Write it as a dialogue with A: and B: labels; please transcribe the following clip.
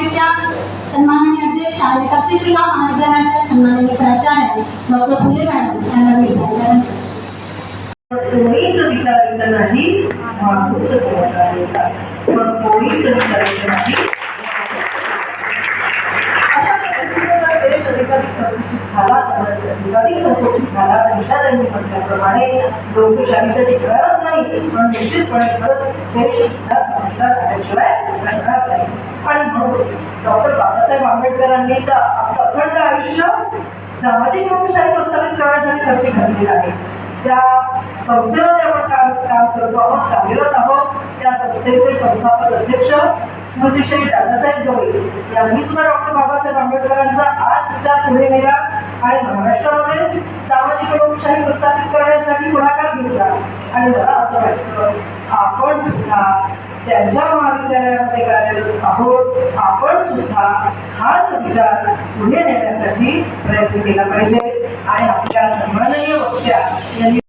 A: महाविद्यालयाच्या सन्माननीय अध्यक्ष आणि तक्षशिला महाविद्यालयाच्या सन्माननीय प्राचार्य डॉक्टर फुले मॅडम यांना मी प्राचार्य
B: कोणीच विचारित नाही. माणूस पण कोणीच विचारित नाही. म्हटल्याप्रमाणे लोकशाही तर नाही पण निश्चितपणे खरंच देश सुद्धा संस्कार झाल्याशिवाय आणि म्हणून आंबेडकरांनी प्रखंड अखंड आयुष्य सामाजिक लोकशाही प्रस्थापित करण्यासाठी खर्च घातलेला आहे. त्या संस्थेमध्ये आपण काम काम करतो आहोत कार्यरत आहोत त्या संस्थेचे संस्थापक अध्यक्ष स्मृतिश्री दादासाहेब गवई यांनी सुद्धा डॉक्टर बाबासाहेब आंबेडकरांचा आज विचार पुढे नेला आणि महाराष्ट्रामध्ये सामाजिक लोकशाही प्रस्थापित करण्यासाठी पुढाकार घेतला. आणि मला असं वाटतं आपण सुद्धा त्यांच्या महाविद्यालयामध्ये कार्यरत आहोत. आपण सुद्धा हाच विचार पुढे नेण्यासाठी प्रयत्न केला पाहिजे. आणि आपल्या सन्माननीय वक्त्या यांनी